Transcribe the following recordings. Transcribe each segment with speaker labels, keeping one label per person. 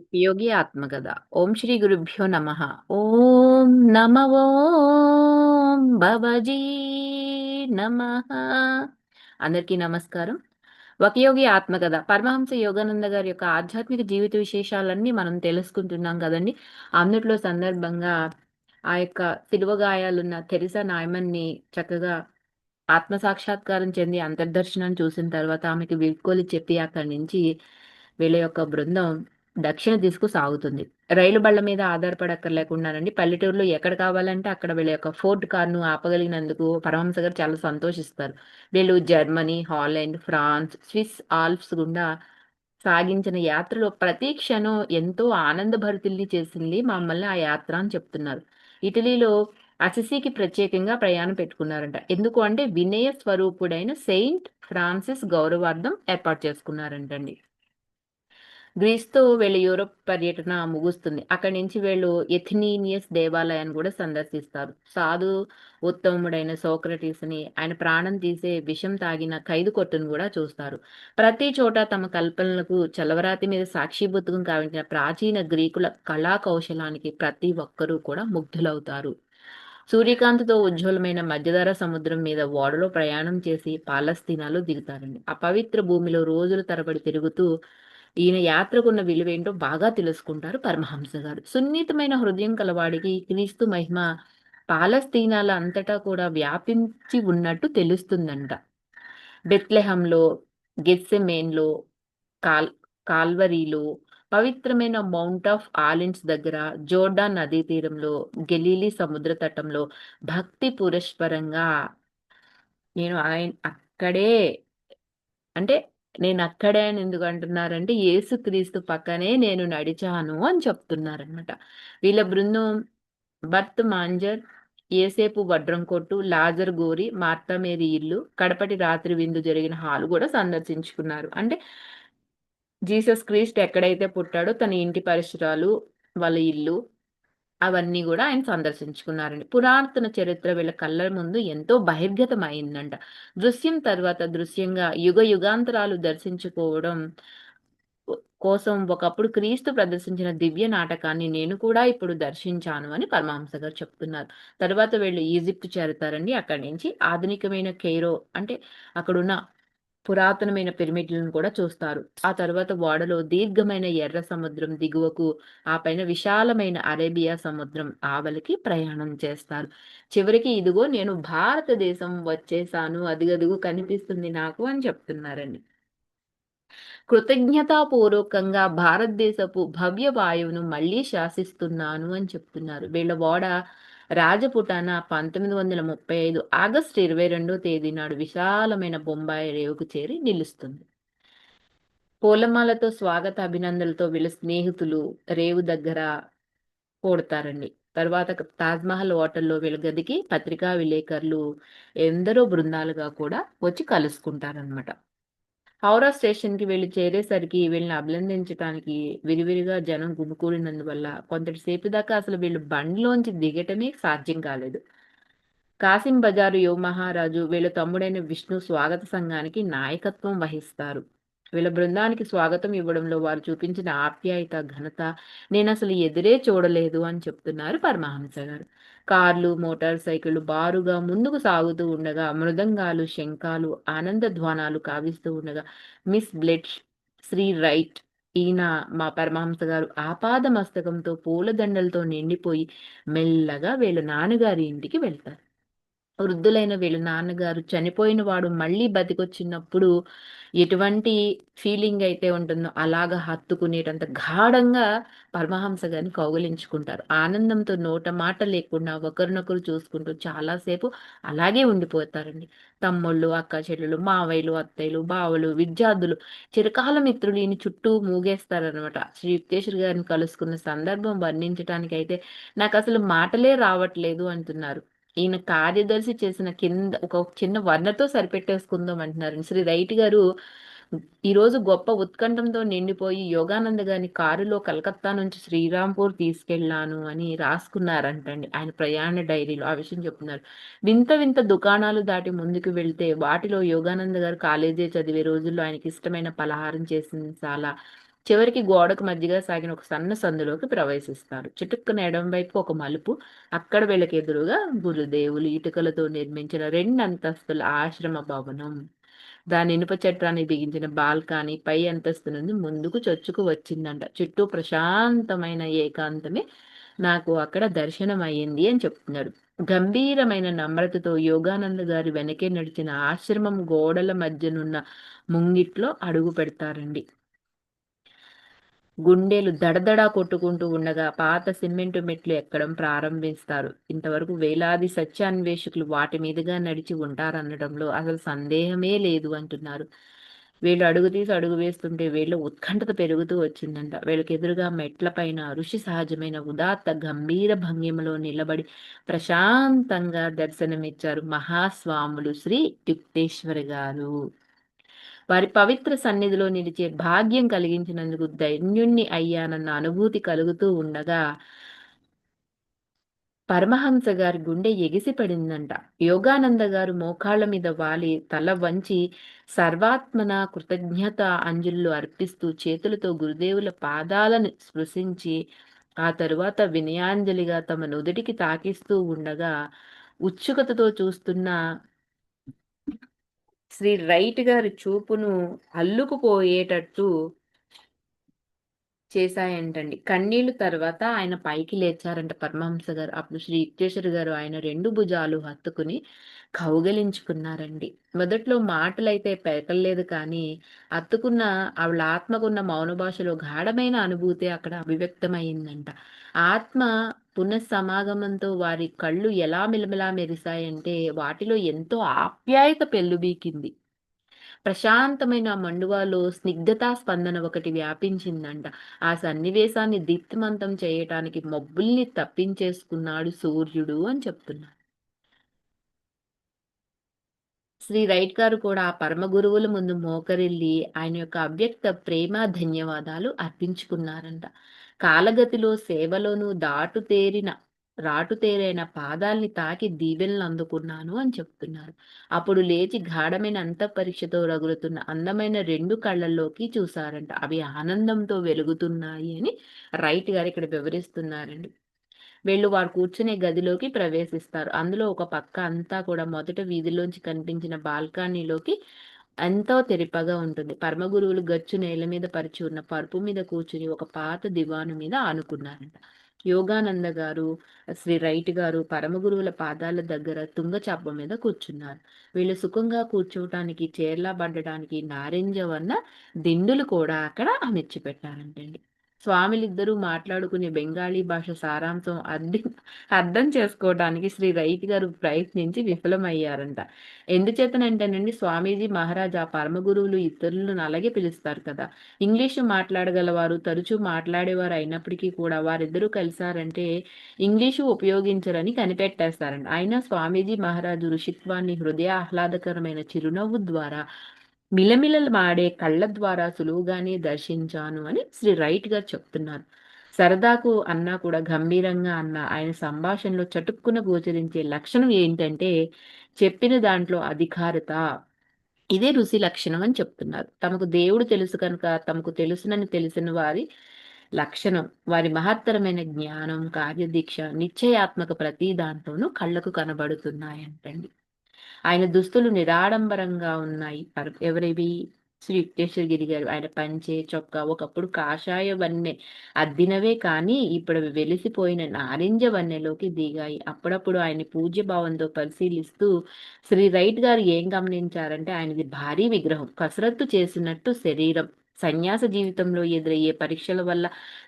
Speaker 1: ఉపయోగి ఆత్మకథ ఓం శ్రీ గురుభ్యో నమ. ఓం నమ ఓం భవజీ నమ. అందరికీ నమస్కారం. ఒక యోగి ఆత్మకథ పరమహంస యోగానంద గారి యొక్క ఆధ్యాత్మిక జీవిత విశేషాలన్నీ మనం తెలుసుకుంటున్నాం కదండి. అందుట్లో సందర్భంగా ఆ యొక్క సిలువగాయాలున్న తెరిసా నాయమన్ని చక్కగా ఆత్మ సాక్షాత్కారం చెంది అంతర్దర్శనం చూసిన తర్వాత ఆమెకి వీడ్కోలు చెప్పి అక్కడి నుంచి వీళ్ళ యొక్క బృందం దక్షిణ దిశకు సాగుతుంది. రైలు బళ్ళ మీద ఆధారపడక్కర్లేకుండానండి పల్లెటూరులో ఎక్కడ కావాలంటే అక్కడ వీళ్ళ యొక్క ఫోర్ట్ కార్ను ఆపగలిగినందుకు పరమహంస గారు చాలా సంతోషిస్తారు. వీళ్ళు Germany Holland France Swiss Alps గుండా సాగించిన యాత్రలో ప్రతి క్షణం ఎంతో ఆనందభరితుల్ని చేసింది మమ్మల్ని ఆ యాత్ర అని చెప్తున్నారు. ఇటలీలో అసిసికి ప్రత్యేకంగా ప్రయాణం పెట్టుకున్నారంట. ఎందుకు అంటే వినయ స్వరూపుడైన సెయింట్ ఫ్రాన్సిస్ గౌరవార్థం ఏర్పాటు చేసుకున్నారంటండి. గ్రీస్తో వీళ్ళు యూరోప్ పర్యటన ముగుస్తుంది. అక్కడి నుంచి వీళ్ళు ఎథినీనియస్ దేవాలయాన్ని కూడా సందర్శిస్తారు. సాధు ఉత్తముడైన సోక్రటీస్ని ఆయన ప్రాణం తీసే విషం తాగిన ఖైదు కొట్టును కూడా చూస్తారు. ప్రతి చోట తమ కల్పనలకు చలవరాతి మీద సాక్షిభూతకం కావించిన ప్రాచీన గ్రీకుల కళా కౌశలానికి ప్రతి ఒక్కరూ కూడా ముగ్ధులవుతారు. సూర్యకాంతితో ఉజ్వలమైన మధ్యధర సముద్రం మీద ఓడలో ప్రయాణం చేసి పాలస్తీనాలో దిగుతారండి. ఆ పవిత్ర భూమిలో రోజుల తరబడి తిరుగుతూ ఈయన యాత్రకున్న విలువేంటో బాగా తెలుసుకుంటారు పరమహంస గారు. సున్నితమైన హృదయం కలవాడికి క్రీస్తు మహిమ పాలస్తీనాల అంతటా కూడా వ్యాపించి ఉన్నట్టు తెలుస్తుందంట. బెత్లెహంలో గెస్సెమేన్లో కాల్ కాల్వరీలో పవిత్రమైన మౌంట్ ఆఫ్ ఆలిన్స్ దగ్గర జోర్డాన్ నదీ తీరంలో గెలీలీ సముద్ర తటంలో భక్తి పురస్పరంగా నేను ఆయన అక్కడే అంటే నేను అక్కడే అని ఎందుకు అంటున్నారంటే యేసుక్రీస్తు పక్కనే నేను నడిచాను అని చెప్తున్నారనమాట వీళ్ళ బృందం బర్త్ మాంజర్ ఏసేపు వడ్రం కొట్టు లాజర్ గోరి మార్తమేరి ఇల్లు కడపటి రాత్రి విందు జరిగిన హాల్ కూడా సందర్శించుకున్నారు. అంటే జీసస్ క్రీస్ట్ ఎక్కడైతే పుట్టాడో తన ఇంటి పరిసరాలు వాళ్ళ ఇల్లు అవన్నీ కూడా ఆయన సందర్శించుకున్నారండి. పురాతన చరిత్ర వీళ్ళ కళ్ళ ముందు ఎంతో బహిర్గతం అయిందంట దృశ్యం తర్వాత దృశ్యంగా యుగ యుగాంతరాలు దర్శించుకోవడం కోసం ఒకప్పుడు క్రీస్తు ప్రదర్శించిన దివ్య నాటకాన్ని నేను కూడా ఇప్పుడు దర్శించాను అని పరమహంస గారు చెప్తున్నారు. తర్వాత వీళ్ళు ఈజిప్ట్ చేరుతారండి. అక్కడి నుంచి ఆధునికమైన కేరో అంటే అక్కడున్న పురాతనమైన పిరమిడ్లను కూడా చూస్తారు. ఆ తర్వాత ఓడలో దీర్ఘమైన ఎర్ర సముద్రం దిగువకు ఆ పైన విశాలమైన అరేబియా సముద్రం ఆవలికి ప్రయాణం చేస్తారు. చివరికి ఇదిగో నేను భారతదేశం వచ్చేసాను అదిగదుగు కనిపిస్తుంది నాకు అని చెప్తున్నారండి. కృతజ్ఞతాపూర్వకంగా భారతదేశపు భవ్య వాయువును మళ్ళీ శాసిస్తున్నాను అని చెప్తున్నారు. వీళ్ళ ఓడ రాజపుటాన పంతొమ్మిది వందల ముప్పై ఐదు ఆగస్టు ఇరవై రెండో తేదీ నాడు విశాలమైన బొంబాయి రేవుకు చేరి నిలుస్తుంది. పూలమాలతో స్వాగత అభినందనలతో వీళ్ళ స్నేహితులు రేవు దగ్గర కోడతారండి తర్వాత తాజ్మహల్ హోటల్లో వీళ్ళ గదికి పత్రికా విలేకరులు ఎందరో బృందాలుగా కూడా వచ్చి కలుసుకుంటారనమాట హౌరా స్టేషన్కి వెళ్ళి చేరేసరికి వీళ్ళని అభినందించడానికి విరివిరిగా జనం గుమికూడినందువల్ల కొంతసేపు దాకా అసలు వీళ్ళు బండిలోంచి దిగటమే సాధ్యం కాలేదు. కాసిం బజారు యువ మహారాజు వీళ్ళ తమ్ముడైన విష్ణు స్వాగత సంఘానికి నాయకత్వం వహిస్తారు. వీళ్ళ బృందానికి స్వాగతం ఇవ్వడంలో వారు చూపించిన ఆప్యాయత ఘనత నేను అసలు ఎదురే చూడలేదు అని చెప్తున్నారు పరమహంస గారు. కార్లు మోటార్ సైకిళ్ళు బారుగా ముందుకు సాగుతూ ఉండగా మృదంగాలు శంఖాలు ఆనంద ధ్వానాలు కావిస్తూ ఉండగా మిస్ బ్లెడ్ శ్రీ రైట్ ఈయన మా పరమహంస గారు ఆపాద మస్తకంతో పూలదండలతో నిండిపోయి మెల్లగా వీళ్ళ నాన్నగారి ఇంటికి వెళ్తారు. వృద్ధులైన వీళ్ళ నాన్నగారు చనిపోయిన వాడు మళ్ళీ బతికొచ్చినప్పుడు ఎటువంటి ఫీలింగ్ అయితే ఉంటుందో అలాగా హత్తుకునేటంత గాఢంగా పరమహంస గారిని కౌగలించుకుంటారు. ఆనందంతో నోట మాట లేకుండా ఒకరినొకరు చూసుకుంటూ చాలాసేపు అలాగే ఉండిపోతారండి. తమ్ముళ్ళు అక్క చెల్లెలు మావయ్యలు అత్తయ్యలు బావలు విద్యార్థులు చిరకాల మిత్రులు ఈయన చుట్టూ మూగేస్తారనమాట శ్రీ యుక్తేశ్వర్ గారిని కలుసుకున్న సందర్భం వర్ణించడానికి అయితే నాకు అసలు మాటలే రావట్లేదు అంటున్నారు. ఈయన కార్యదర్శి చేసిన కింద ఒక చిన్న వర్ణతో సరిపెట్టేసుకుందాం అంటున్నారు. శ్రీ రైట్ గారు ఈరోజు గొప్ప ఉత్కంఠంతో నిండిపోయి యోగానంద గారిని కారులో కలకత్తా నుంచి శ్రీరాంపూర్ తీసుకెళ్ళాను అని రాసుకున్నారంటండి ఆయన ప్రయాణ డైరీలో. ఆ విషయం చెప్తున్నారు. వింత వింత దుకాణాలు దాటి ముందుకు వెళ్తే వాటిలో యోగానంద గారు కాలేజీ చదివే రోజుల్లో ఆయనకి ఇష్టమైన పలహారం చేసిన చాలా. చివరికి గోడకు మధ్యగా సాగిన ఒక సన్న సందులోకి ప్రవేశిస్తారు. చిటుక్కున ఎడం వైపు ఒక మలుపు. అక్కడ వీళ్ళకి ఎదురుగా గురుదేవులు ఇటుకలతో నిర్మించిన రెండు అంతస్తుల ఆశ్రమ భవనం. దాని ఇనుప చట్టాన్ని బిగించిన బాల్కనీ పై అంతస్తు నుండి ముందుకు చొచ్చుకు వచ్చిందంట. చుట్టూ ప్రశాంతమైన ఏకాంతమే నాకు అక్కడ దర్శనం అయ్యింది అని చెప్తున్నారు గంభీరమైన నమ్రతతో యోగానంద గారి వెనకే నడిచిన ఆశ్రమం గోడల మధ్యనున్న ముంగిట్లో అడుగు పెడతారండి. గుండెలు దడదడా కొట్టుకుంటూ ఉండగా పాత సిమెంటు మెట్లు ఎక్కడం ప్రారంభిస్తారు. ఇంతవరకు వేలాది సత్యాన్వేషకులు వాటి మీదుగా నడిచి ఉంటారనడంలో అసలు సందేహమే లేదు అంటున్నారు. వీళ్ళు అడుగు తీసి అడుగు వేస్తుంటే వీళ్ళు ఉత్కంఠత పెరుగుతూ వచ్చిందంట. వీళ్ళకి ఎదురుగా మెట్ల పైన ఋషి సహజమైన ఉదాత్త గంభీర భంగిమలో నిలబడి ప్రశాంతంగా దర్శనమిచ్చారు మహాస్వాములు శ్రీ యుక్తేశ్వరి గారు. వారి పవిత్ర సన్నిధిలో నిలిచే భాగ్యం కలిగించినందుకు ధన్యుణ్ణి అయ్యానన్న అనుభూతి కలుగుతూ ఉండగా పరమహంస గారి గుండె ఎగిసిపడిందంట. యోగానంద గారు మోకాళ్ళ మీద వాలి తల వంచి సర్వాత్మన కృతజ్ఞత అంజులు అర్పిస్తూ చేతులతో గురుదేవుల పాదాలను స్పృశించి ఆ తరువాత వినయాంజలిగా తమ నుదుటికి తాకిస్తూ ఉండగా ఉత్సుకతతో చూస్తున్న శ్రీ రైట్ గారి చూపును అల్లుకుపోయేటట్టు చేశాయంటండి. కన్నీళ్ళు తర్వాత ఆయన పైకి లేచారంట పరమహంస గారు. అప్పుడు శ్రీ యుక్తేశ్వర గారు ఆయన రెండు భుజాలు హత్తుకుని కౌగలించుకున్నారండి. మొదట్లో మాటలైతే పెరకలేదు కానీ అత్తుకున్న ఆవిడ ఆత్మకున్న మౌన భాషలో గాఢమైన అనుభూతి అక్కడ అభివ్యక్తమైందంట ఆత్మ పునఃసమాగమంతో వారి కళ్ళు ఎలా మిలమిలా మెరిశాయంటే వాటిలో ఎంతో ఆప్యాయత పెళ్ళుబీకింది ప్రశాంతమైన మండువాలో స్నిగ్ధతా స్పందన ఒకటి వ్యాపించిందంట. ఆ సన్నివేశాన్ని దీప్తిమంతం చేయటానికి మబ్బుల్ని తప్పించేసుకున్నాడు సూర్యుడు అని చెప్తున్నారు. శ్రీ రైట్ గారు కూడా ఆ పరమ గురువుల ముందు మోకరిల్లి ఆయన యొక్క అవ్యక్త ప్రేమ ధన్యవాదాలు అర్పించుకున్నారంట. కాలగతిలో సేవలోనూ దాటు తేరిన రాటు రాటుతేరైన పాదాల్ని తాకి దీవెనలు అందుకున్నాను అని చెప్తున్నారు. అప్పుడు లేచి గాఢమైన అంత పరీక్షతో రగులుతున్న అందమైన రెండు కళ్ళల్లోకి చూసారంట అవి ఆనందంతో వెలుగుతున్నాయి అని రైట్ గారు ఇక్కడ వివరిస్తున్నారండి. వీళ్ళు వారు కూర్చునే గదిలోకి ప్రవేశిస్తారు. అందులో ఒక పక్క అంతా కూడా మొదట వీధిలోంచి కనిపించిన బాల్కనీలోకి ఎంతో తెరిపగా ఉంటుంది. పరమ గురువులు గచ్చు నేల మీద పరిచి ఉన్న పరుపు మీద కూర్చుని ఒక పాత దివాను మీద ఆనుకున్నారంట. యోగానంద గారు శ్రీ రైట్ గారు పరమ గురువుల పాదాల దగ్గర తుంగచాప మీద కూర్చున్నారు. వీళ్ళు సుఖంగా కూర్చోవటానికి చేర్లా పడ్డడానికి నారింజ వన్న దిండులు కూడా అక్కడ అమర్చి పెట్టారంటండి. స్వామిలిద్దరూ మాట్లాడుకునే బెంగాలీ భాష సారాంశం అర్థం అర్థం చేసుకోవడానికి శ్రీ రైత్ గారు ప్రయత్నించి విఫలమయ్యారంట. ఎందుచేతనంటేనండి స్వామీజీ మహారాజా పరమ గురువులు ఇతరులను అలాగే పిలుస్తారు కదా. ఇంగ్లీషు మాట్లాడగలవారు తరచూ మాట్లాడేవారు అయినప్పటికీ కూడా వారిద్దరూ కలిసారంటే ఇంగ్లీషు ఉపయోగించరని కనిపెట్టేస్తారంట. అయినా స్వామీజీ మహారాజు ఋషిత్వాన్ని హృదయ ఆహ్లాదకరమైన చిరునవ్వు ద్వారా మిలమిలమాడే కళ్ళ ద్వారా సులువుగానే దర్శించాను అని శ్రీ రైట్ గారు చెప్తున్నారు. సరదాకు అన్నా కూడా గంభీరంగా అన్న ఆయన సంభాషణలో చటుక్కున గోచరించే లక్షణం ఏంటంటే చెప్పిన దాంట్లో అధికారత. ఇదే ఋషి లక్షణం అని చెప్తున్నారు. తమకు దేవుడు తెలుసు కనుక తమకు తెలుసునని తెలిసిన వారి లక్షణం వారి మహత్తరమైన జ్ఞానం కార్యదీక్ష నిశ్చయాత్మక ప్రతి దాంట్లోనూ కళ్ళకు కనబడుతున్నాయంటండి. ఆయన దుస్తులు నిరాడంబరంగా ఉన్నాయి. ఎవరివి? శ్రీ యుక్తేశ్వరగిరి గారు ఆయన పంచే చొక్కా. ఒకప్పుడు కాషాయ వన్నె అద్దినవే కానీ ఇప్పుడు అవి వెలిసిపోయిన నారింజ వన్నెలోకి దిగాయి. అప్పుడప్పుడు ఆయన పూజ్య భావంతో పరిశీలిస్తూ శ్రీ రైట్ గారు ఏం గమనించారంటే ఆయనది భారీ విగ్రహం. కసరత్తు చేసినట్టు శరీరం. సన్యాస జీవితంలో ఎదురయ్యే పరీక్షల వల్ల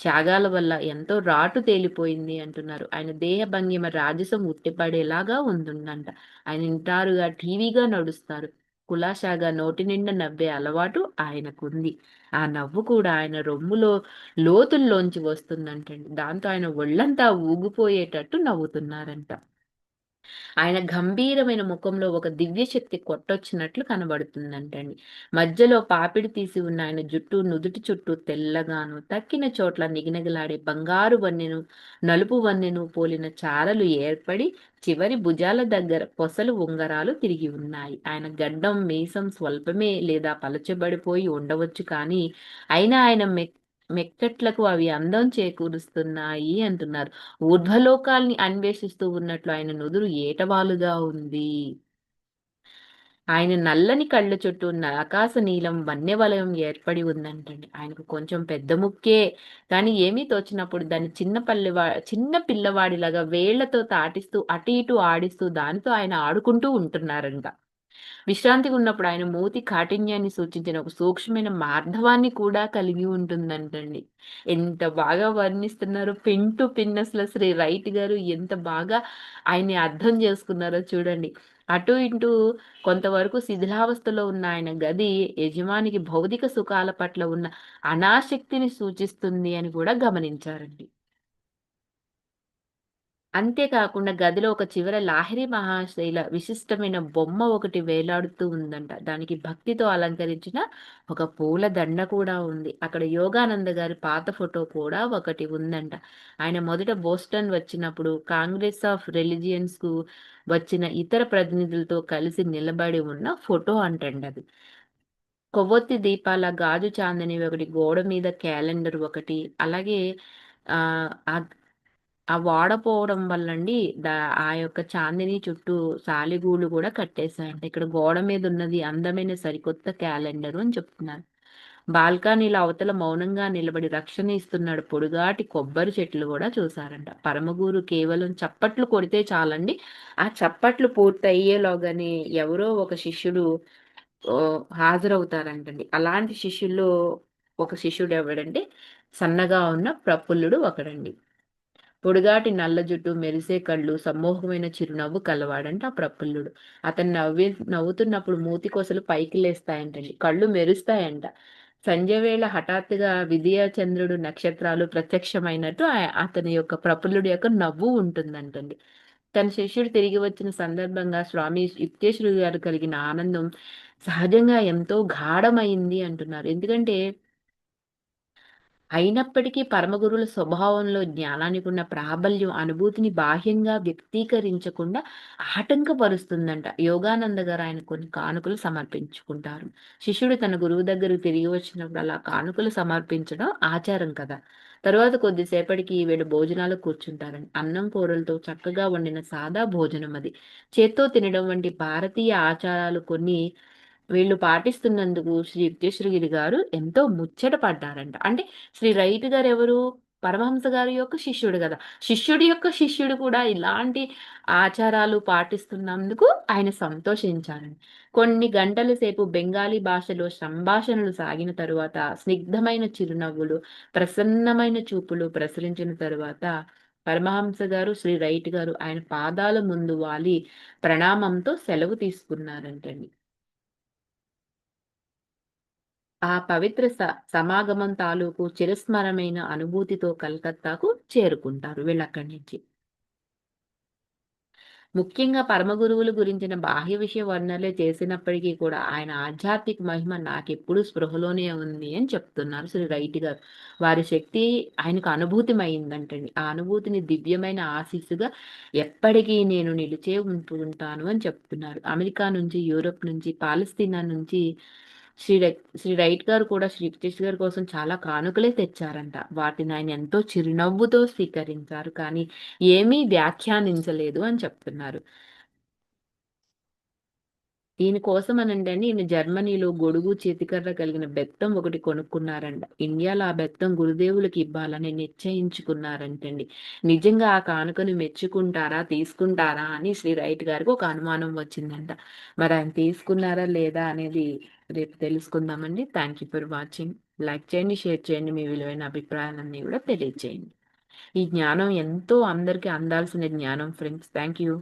Speaker 1: త్యాగాల వల్ల ఎంతో రాటు తేలిపోయింది అంటున్నారు. ఆయన దేహ భంగిమ రాజసం ఉట్టిపడేలాగా ఉంటుందంట. ఆయన ఇంటారుగా టీవీగా నడుస్తారు. కులాశాగా నోటి నిండా నవ్వే అలవాటు ఆయనకుంది. ఆ నవ్వు కూడా ఆయన రొమ్ములో లోతుల్లోంచి వస్తుందంటండి దాంతో ఆయన ఒళ్ళంతా ఊగిపోయేటట్టు నవ్వుతున్నారంట. ఆయన గంభీరమైన ముఖంలో ఒక దివ్యశక్తి కొట్టొచ్చినట్లు కనబడుతుందంటండి. మధ్యలో పాపిడి తీసి ఉన్న ఆయన జుట్టు నుదుటి చుట్టూ తెల్లగాను తక్కిన చోట్ల నిగనగలాడే బంగారు వన్నెను నలుపు వన్నెను పోలిన చారలు ఏర్పడి చివరి భుజాల దగ్గర పొసలు ఉంగరాలు తిరిగి ఉన్నాయి. ఆయన గడ్డం మీసం స్వల్పమే లేదా పలచబడిపోయి ఉండవచ్చు కానీ అయినా ఆయన మెక్ మెక్కట్లకు అవి అందం చేకూరుస్తున్నాయి అంటున్నారు. ఊర్ధ్వలోకాల్ని అన్వేషిస్తూ ఉన్నట్లు ఆయన నుదురు ఏటవాలుగా ఉంది. ఆయన నల్లని కళ్ళ చుట్టూ ఉన్న ఆకాశ నీలం వన్యవలయం ఏర్పడి ఉందంటండి. ఆయనకు కొంచెం పెద్ద ముక్కే. కానీ ఏమీ తోచినప్పుడు దాన్ని చిన్న పల్లెవా చిన్న పిల్లవాడిలాగా వేళ్ళతో తాటిస్తూ అటు ఇటు ఆడిస్తూ దానితో ఆయన ఆడుకుంటూ ఉంటున్నారంట. విశ్రాంతిగా ఉన్నప్పుడు ఆయన మూతి కాఠిన్యాన్ని సూచించిన ఒక సూక్ష్మమైన మార్ధవాన్ని కూడా కలిగి ఉంటుందంటండి. ఎంత బాగా వర్ణిస్తున్నారో పిన్ టు పిన్ అసలు శ్రీ రైట్ గారు ఎంత బాగా ఆయన్ని అర్థం చేసుకున్నారో చూడండి. అటు ఇటు కొంతవరకు శిథిలావస్థలో ఉన్న ఆయన గది యజమానికి భౌతిక సుఖాల పట్ల ఉన్న అనాసక్తిని సూచిస్తుంది అని కూడా గమనించారండి. అంతేకాకుండా గదిలో ఒక చివర లాహిరి మహాశైల విశిష్టమైన బొమ్మ ఒకటి వేలాడుతూ ఉందంట. దానికి భక్తితో అలంకరించిన ఒక పూల దండ కూడా ఉంది. అక్కడ యోగానంద గారి పాత ఫోటో కూడా ఒకటి ఉందంట. ఆయన మొదట బోస్టన్ వచ్చినప్పుడు కాంగ్రెస్ ఆఫ్ రిలిజియన్స్కు వచ్చిన ఇతర ప్రతినిధులతో కలిసి నిలబడి ఉన్న ఫోటో అంటండి అది. కొవ్వొత్తి దీపాల గాజు చాందని ఒకటి గోడ మీద క్యాలెండర్ ఒకటి. అలాగే ఆ వాడపోవడం వల్లండి దా ఆ యొక్క చాందిని చుట్టూ సాలిగూళ్ళు కూడా కట్టేశాయంట ఇక్కడ గోడ మీద ఉన్నది అందమైన సరికొత్త క్యాలెండర్ అని చెప్తున్నారు. బాల్కనీలో అవతల మౌనంగా నిలబడి రక్షణ ఇస్తున్నాడు పొడుగాటి కొబ్బరి చెట్లు కూడా చూసారంట పరమగురు కేవలం చప్పట్లు కొడితే చాలండి. ఆ చప్పట్లు పూర్తి అయ్యేలోగానే ఎవరో ఒక శిష్యుడు హాజరవుతారంటండి. అలాంటి శిష్యుల్లో ఒక శిష్యుడు ఎవడంటే సన్నగా ఉన్న ప్రఫుల్లుడు ఒకడండి. పొడుగాటి నల్ల జుట్టు మెరిసే కళ్ళు సమ్మోహమైన చిరునవ్వు కలవాడంట ఆ ప్రఫుల్లుడు. అతను నవ్వి నవ్వుతున్నప్పుడు మూతి కొసలు పైకి లేస్తాయంటండి. కళ్ళు మెరుస్తాయంట. సంజయవేళ హఠాత్తుగా విజయచంద్రుడు నక్షత్రాలు ప్రత్యక్షమైనట్టు అతని యొక్క ప్రఫుల్లుడి యొక్క నవ్వు ఉంటుందంటండి. తన శిష్యుడు తిరిగి వచ్చిన సందర్భంగా స్వామి యుక్తేశ్వరుడు గారు కలిగిన ఆనందం సహజంగా ఎంతో గాఢమైంది అంటున్నారు. ఎందుకంటే అయినప్పటికీ పరమగురుల స్వభావంలో జ్ఞానానికి ఉన్న ప్రాబల్యం అనుభూతిని బాహ్యంగా వ్యక్తీకరించకుండా ఆటంకపరుస్తుందంట. యోగానంద గారు ఆయన కొన్ని కానుకలు సమర్పించుకుంటారు. శిష్యుడు తన గురువు దగ్గరకు తిరిగి వచ్చినప్పుడు అలా కానుకలు సమర్పించడం ఆచారం కదా. తరువాత కొద్దిసేపటికి వీళ్ళు భోజనాలు కూర్చుంటారని. అన్నం కూరలతో చక్కగా వండిన సాదా భోజనం అది. చేత్తో తినడం వంటి భారతీయ ఆచారాలు కొన్ని వీళ్ళు పాటిస్తున్నందుకు శ్రీ యుక్తేశ్వరగిరి గారు ఎంతో ముచ్చట పడ్డారంట. అంటే శ్రీ రైతు గారు ఎవరు? పరమహంస గారి యొక్క శిష్యుడు కదా. శిష్యుడి యొక్క శిష్యుడు కూడా ఇలాంటి ఆచారాలు పాటిస్తున్నందుకు ఆయన సంతోషించారండి కొన్ని గంటల సేపు బెంగాలీ భాషలో సంభాషణలు సాగిన తరువాత స్నిగ్ధమైన చిరునవ్వులు ప్రసన్నమైన చూపులు ప్రసరించిన తరువాత పరమహంస గారు శ్రీ రైట్ గారు ఆయన పాదాల ముందు వాలి ప్రణామంతో సెలవు తీసుకున్నారంటండి. ఆ పవిత్ర స సమాగమం తాలూకు చిరస్మరమైన అనుభూతితో కలకత్తాకు చేరుకుంటారు వీళ్ళక్కడి నుంచి. ముఖ్యంగా పరమగురువుల గురించిన బాహ్య విషయ వర్ణలే చేసినప్పటికీ కూడా ఆయన ఆధ్యాత్మిక మహిమ నాకెప్పుడు స్పృహలోనే ఉంది అని చెప్తున్నారు శ్రీ రైట్ గారు. వారి శక్తి ఆయనకు అనుభూతిమైందంటండి ఆ అనుభూతిని దివ్యమైన ఆశీస్సుగా ఎప్పటికీ నేను నిలిచే ఉంటుంటాను అని చెప్తున్నారు. అమెరికా నుంచి యూరోప్ నుంచి పాలస్తీనా నుంచి శ్రీ శ్రీ రైట్ గారు కూడా శ్రీ వెంకటేష్ గారి కోసం చాలా కానుకలే తెచ్చారంట. వాటిని ఆయన ఎంతో చిరునవ్వుతో స్వీకరించారు. కానీ ఏమీ వ్యాఖ్యానించలేదు అని చెప్తున్నారు. దీనికోసం అనండి ఈయన జర్మనీలో గొడుగు చేతికర్ర కలిగిన బెత్తం ఒకటి కొనుక్కున్నారంట. ఇండియాలో ఆ బెత్తం గురుదేవులకి ఇవ్వాలని నిశ్చయించుకున్నారంటండి. నిజంగా ఆ కానుకను మెచ్చుకుంటారా తీసుకుంటారా అని శ్రీ రైట్ గారికి ఒక అనుమానం వచ్చిందంట. మరి ఆయన తీసుకున్నారా లేదా అనేది రేపు తెలుసుకుందామండి. Thank you for watching like చేయండి షేర్ చేయండి మీ విలువైన అభిప్రాయాలన్నీ కూడా తెలియజేయండి ఈ జ్ఞానం ఎంతో అందరికీ అందాల్సిన జ్ఞానం ఫ్రెండ్స్ థ్యాంక్ యూ